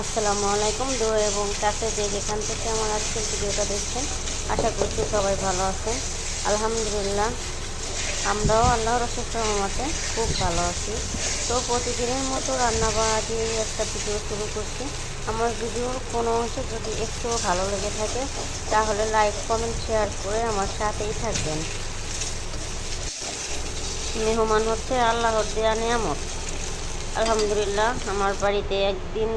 আসসালামু আলাইকুম। দূর এবং কাছে যে যেখান থেকে আমার আজকের ভিডিওটা দেখছেন, আশা করছি সবাই ভালো আছেন। আলহামদুলিল্লাহ, আমরাও আল্লাহর রসের রহমতে খুব ভালো আছি। তো প্রতিদিনের মতো রান্না বাড়া দিয়ে একটা ভিডিও শুরু করছি। আমার ভিডিওর কোনো অংশ যদি একটু ভালো লেগে থাকে, তাহলে লাইক, কমেন্ট, শেয়ার করে আমার সাথেই থাকবেন। মেহমান হচ্ছে আল্লাহর দেয়া নিয়ামত। আলহামদুলিল্লাহ, আমার বাড়িতে একদিন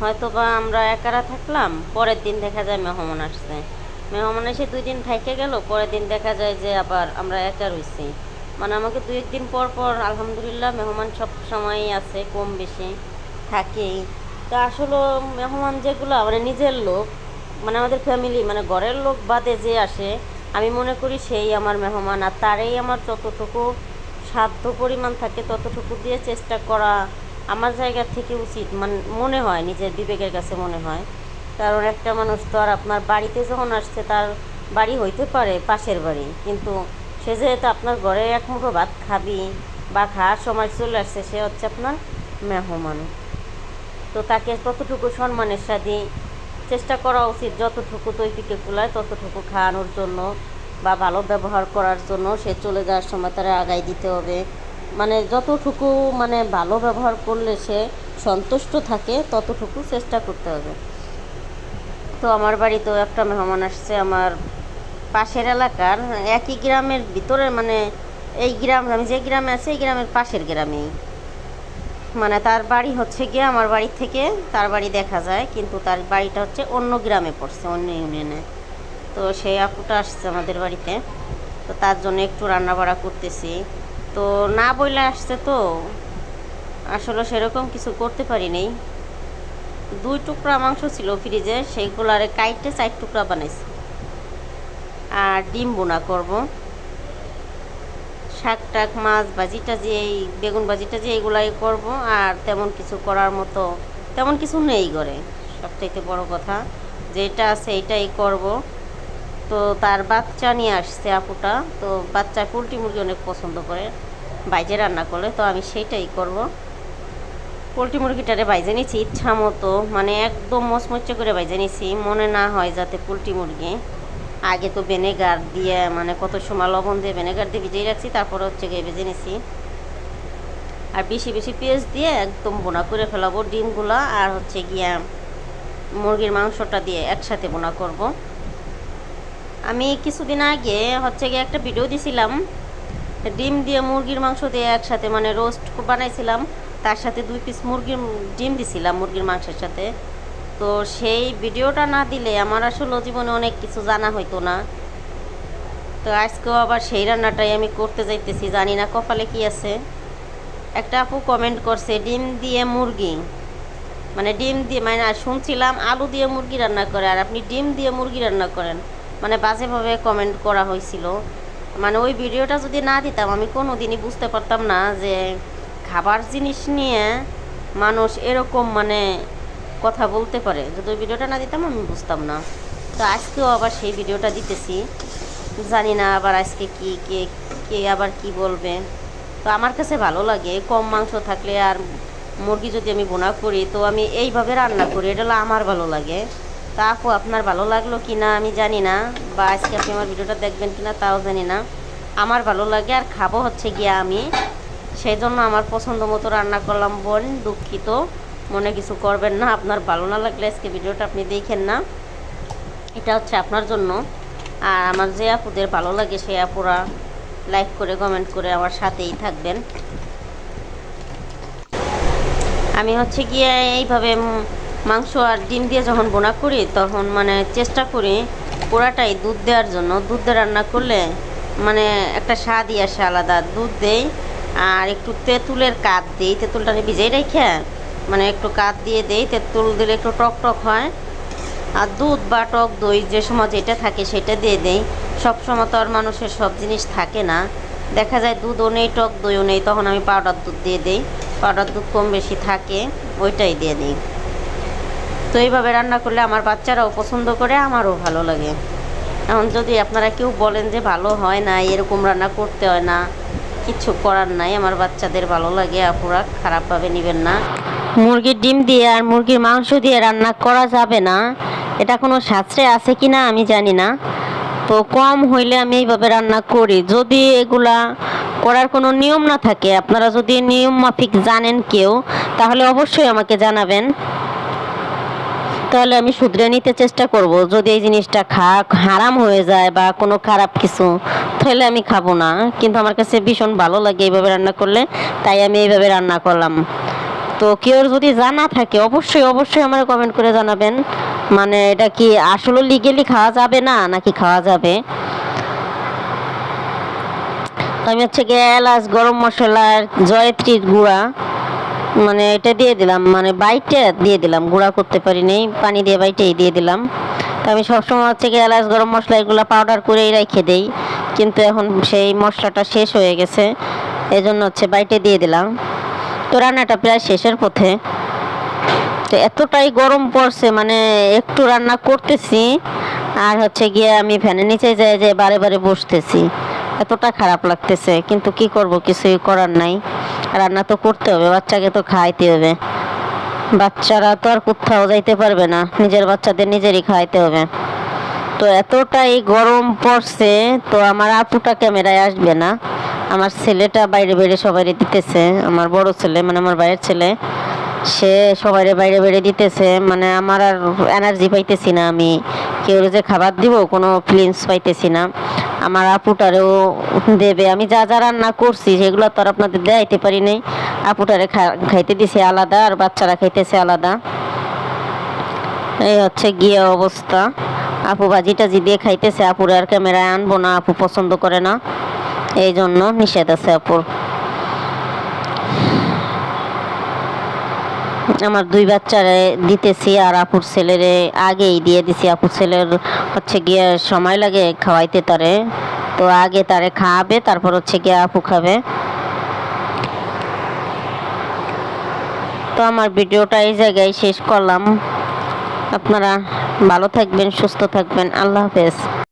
হয়তো বা আমরা একারা থাকলাম, পরের দিন দেখা যায় মেহমান আসছে। মেহমান এসে দুই দিন থাইকে গেল, পরের দিন দেখা যায় যে আবার আমরা একা রয়েছি মানে আমাকে দুই একদিন পর পর আলহামদুলিল্লাহ মেহমান সব সময়ই আছে, কম বেশি থাকেই। তা আসলে মেহমান যেগুলো মানে নিজের লোক মানে আমাদের ফ্যামিলি মানে ঘরের লোক বাদে যে আসে, আমি মনে করি সেই আমার মেহমান। আর তারই আমার যতটুকু সাধ্য পরিমাণ থাকে, ততটুকু দিয়ে চেষ্টা করা আমার জায়গা থেকে উচিত মানে মনে হয়, নিজের বিবেকের কাছে মনে হয়। কারণ একটা মানুষ তো আর আপনার বাড়িতে যখন আসছে, তার বাড়ি হইতে পারে পাশের বাড়ি। কিন্তু সে যেহেতু আপনার ঘরে এক মুঠো ভাত খাবি বা খাওয়ার সময় চলে আসছে, সে হচ্ছে আপনার মেহমান। তো তাকে ততটুকু সম্মানের সাথে চেষ্টা করা উচিত, যতটুকু তৈপিকে কুলায় ততটুকু খাওয়ানোর জন্য বা ভালো ব্যবহার করার জন্য সে চলে যাওয়ার সময় তারা আগাই দিতে হবে। মানে যতটুকু মানে ভালো ব্যবহার করলে সে সন্তুষ্ট থাকে, ততটুকু চেষ্টা করতে হবে। তো আমার বাড়িতেও একটা মেহমান আসছে আমার পাশের এলাকার, একই গ্রামের ভিতরে মানে এই গ্রাম, আমি যে গ্রামে আছি এই গ্রামের পাশের গ্রামেই। মানে তার বাড়ি হচ্ছে গিয়ে আমার বাড়ি থেকে তার বাড়ি দেখা যায়, কিন্তু তার বাড়িটা হচ্ছে অন্য গ্রামে পড়ছে, অন্য ইউনিয়নে। তো সেই আপুটা আসছে আমাদের বাড়িতে, তো তার জন্য একটু রান্না বাড়া করতেছি। তো না বইলে আসছে তো। আসলে সেরকম কিছু করতে পারি নেই। দুই টুকরা মাংস ছিল ফ্রিজে সেইগুলো আরে কাইটে চার টুকরা বানাইছি। আর ডিম বোনা করব। শাক টাক, মাছ ভাজি টাজি, এই বেগুন ভাজি টাজি এইগুলাই করব। আর তেমন কিছু করার মতো, তেমন কিছু নেই ঘরে। সবথেকে বড় কথা, যেটা আছে এইটাই করব। তো তার বাচ্চা নিয়ে আসছে আপুটা। তো বাচ্চা পোলট্রি মুরগি অনেক পছন্দ করে। বাইজে রান্না করলে তো আমি সেইটাই করব। পোলট্রি মুরগিটারে বাইজে নিয়েছি ইচ্ছা মতো মানে একদম মচমচে করে বাইজে নিয়েছি মনে না হয় যাতে পোলট্রি মুরগি আগে তো ভিনেগার দিয়ে মানে কত সময় লবণ দিয়ে ভিনেগার দিয়ে ভিজিয়ে রাখছি, তারপরে হচ্ছে গিয়ে ভেজে নিছি। আর বেশি বেশি পেঁয়াজ দিয়ে একদম বোনা করে ফেলাবো ডিমগুলো, আর হচ্ছে গিয়া মুরগির মাংসটা দিয়ে একসাথে বোনা করব। আমি কিছুদিন আগে হচ্ছে গিয়ে একটা ভিডিও দিছিলাম ডিম দিয়ে মুরগির মাংস দিয়ে একসাথে মানে রোস্ট বানাইছিলাম, তার সাথে দুই পিস মুরগির ডিম দিছিলাম মুরগির মাংসের সাথে। তো সেই ভিডিওটা না দিলে আমার আসলে জীবনে অনেক কিছু জানা হইতো না। তো আজকেও আবার সেই রান্নাটাই আমি করতে যাইতেছি, জানি না কপালে কি আছে। একটা আপু কমেন্ট করছে, ডিম দিয়ে মুরগি। মানে ডিম দিয়ে মানে শুনছিলাম আলু দিয়ে মুরগি রান্না করে, আর আপনি ডিম দিয়ে মুরগি রান্না করেন। মানে বাজেভাবে কমেন্ট করা হয়েছিল মানে ওই ভিডিওটা যদি না দিতাম, আমি কোনো দিনই বুঝতে পারতাম না যে খাবার জিনিস নিয়ে মানুষ এরকম মানে কথা বলতে পারে। যদি ওই ভিডিওটা না দিতাম, আমি বুঝতাম না। তো আজকেও আবার সেই ভিডিওটা দিতেছি। জানি না আবার আজকে কি, কে কে আবার কি বলবে। তো আমার কাছে ভালো লাগে, কম মাংস থাকলে আর মুরগি যদি আমি বোনা করি, তো আমি এইভাবে রান্না করি, এটা আমার ভালো লাগে। তা আপু, আপনার ভালো লাগল কি না আমি জানি না, বা আজকে আপনি আমার ভিডিওটা দেখবেন কি না তাও জানি না। আমার ভালো লাগে আর খাব হচ্ছে গিয়ে আমি। সেই জন্য আমার পছন্দ মতো রান্না করলাম বোন, দুঃখিত, মনে কিছু করবেন না, আপনার ভালো না লাগলে আজকে ভিডিওটা আপনি দেখেন না। এটা হচ্ছে আপনার জন্য। আর আমার যে আপুদের ভালো লাগে সেই আপুরা লাইক করে, কমেন্ট করে আমার সাথেই থাকবেন। আমি হচ্ছে গিয়ে এইভাবে মাংস আর ডিম দিয়ে যখন বোনা করি, তখন মানে চেষ্টা করি পুরাটাই দুধ দেওয়ার জন্য। দুধ দিয়ে রান্না করলে মানে একটা স্বাদই আসে আলাদা। দুধ দেই আর একটু তেঁতুলের কাঠ দিই। তেঁতুলটা ভিজেই রেখে মানে একটু কাঠ দিয়ে দেই। তেঁতুল দিলে একটু টক টক হয়। আর দুধ বা টক দই যে সময় যেটা থাকে সেটা দিয়ে দেই। সব সময় তো আর মানুষের সব জিনিস থাকে না। দেখা যায় দুধও নেই, টক দইও নেই, তখন আমি পাউডার দুধ দিয়ে দিই। পাউডার দুধ কম বেশি থাকে, ওইটাই দিয়ে দিই। তো এইভাবে রান্না করলে আমার বাচ্চারাও পছন্দ করে, আমারও ভালো লাগে। এখন যদি আপনারা কেউ বলেন যে ভালো হয় না, এরকম রান্না করতে হয় না কিচ্ছু করার নাই, আমার বাচ্চাদের ভালো লাগে, আপুরা খারাপভাবে নেবেন না। মুরগির ডিম দিয়ে আর মুরগির মাংস দিয়ে রান্না করা যাবে না। এটা কোনো শাস্ত্রে আছে কি না আমি জানি না। তো কম হইলে আমি এইভাবে রান্না করি। যদি এগুলা করার কোনো নিয়ম না থাকে, আপনারা যদি নিয়ম মাফিক জানেন কেউ, তাহলে অবশ্যই আমাকে জানাবেন। তাহলে আমি শুধরে নিতে চেষ্টা করব। যদি এই জিনিসটা খা, হারাম হয়ে যায় বা কোনো খারাপ কিছু, তাহলে আমি খাব না। কিন্তু আমার কাছে ভীষণ ভালো লাগে এইভাবে রান্না করলে, তাই আমি এইভাবে রান্না করলাম। তো কেউ যদি জানা থাকে, অবশ্যই অবশ্যই আমার কমেন্ট করে জানাবেন। মানে এটা কি আসলে লিগেলি খাওয়া যাবে না, নাকি খাওয়া যাবে? আমি হচ্ছে গিয়ে এলাচ, গরম মশলার জয়ত্রীর গুঁড়া মানে এটা দিয়ে দিলাম মানে বাইটে দিয়ে দিলাম, গুঁড়া করতে পারি নেই পানি দিয়ে বাইটেই দিয়ে দিলাম। তো আমি সবসময় হচ্ছে গিয়ে এলাচ, গরম মশলা এগুলো পাউডার করেই রেখে দেই, কিন্তু এখন সেই মশলাটা শেষ হয়ে গেছে এই জন্য হচ্ছে বাইটে দিয়ে দিলাম। তো রান্নাটা প্রায় শেষের পথে। তো এতটাই গরম পড়ছে মানে একটু রান্না করতেছি, আর হচ্ছে গিয়ে আমি ফ্যানের নিচে যাই যে বারে বারে বসতেছি। এতটা খারাপ লাগতেছে, কিন্তু কি করব, কিছুই করার নাই। রান্না তো করতে হবে, বাচ্চাকে তো খাইতে হবে। বাচ্চারা তো আর কোথাও যাইতে পারবে না, নিজের বাচ্চাদের নিজেরই খাইতে হবে। তো এতটাই গরম পড়ছে, তো আমার আপুটা ক্যামেরায় আসবে না। আমার ছেলেটা বাইরে বাইরে সবাই দিতেছে, আমার বড় ছেলে মানে আমার বাইরের ছেলে, সে সবাই বাইরে বাইরে দিতেছে মানে আমার আর এনার্জি পাইতেছি না আমি। কেউ যে খাবার দিব, কোনো ফিলিংস পাইতেছি না। আমার আপুটারেও দেবে। আমি যা যা রান্না করছি, সেগুলো তো আর আপনাদের দেখাইতে পারি নাই। আপুটারে খাইতে দিছে আলাদা, আর বাচ্চারা খাইতেছে আলাদা। এই হচ্ছে গিয়ে অবস্থা। আপু ভাজি টাজি দিয়ে খাইতেছে, আপুরে আর ক্যামেরায় আনব না, আপু পছন্দ করে না। এই জন্য নিষেধ আছে আপুর। আমার দুই বাচ্চারে দিতেছি আর আপুর ছেলেরে আগেই দিয়ে দিছি। আপুর ছেলের হচ্ছে গিয়ে সময় লাগে খাওয়াইতে তারে। তো আগে তারে খাওয়াবে, তারপর হচ্ছে গিয়ে আপু খাবে। তো আমার ভিডিওটা এই জায়গায় শেষ করলাম। আপনারা ভালো থাকবেন, সুস্থ থাকবেন। আল্লাহ হাফেজ।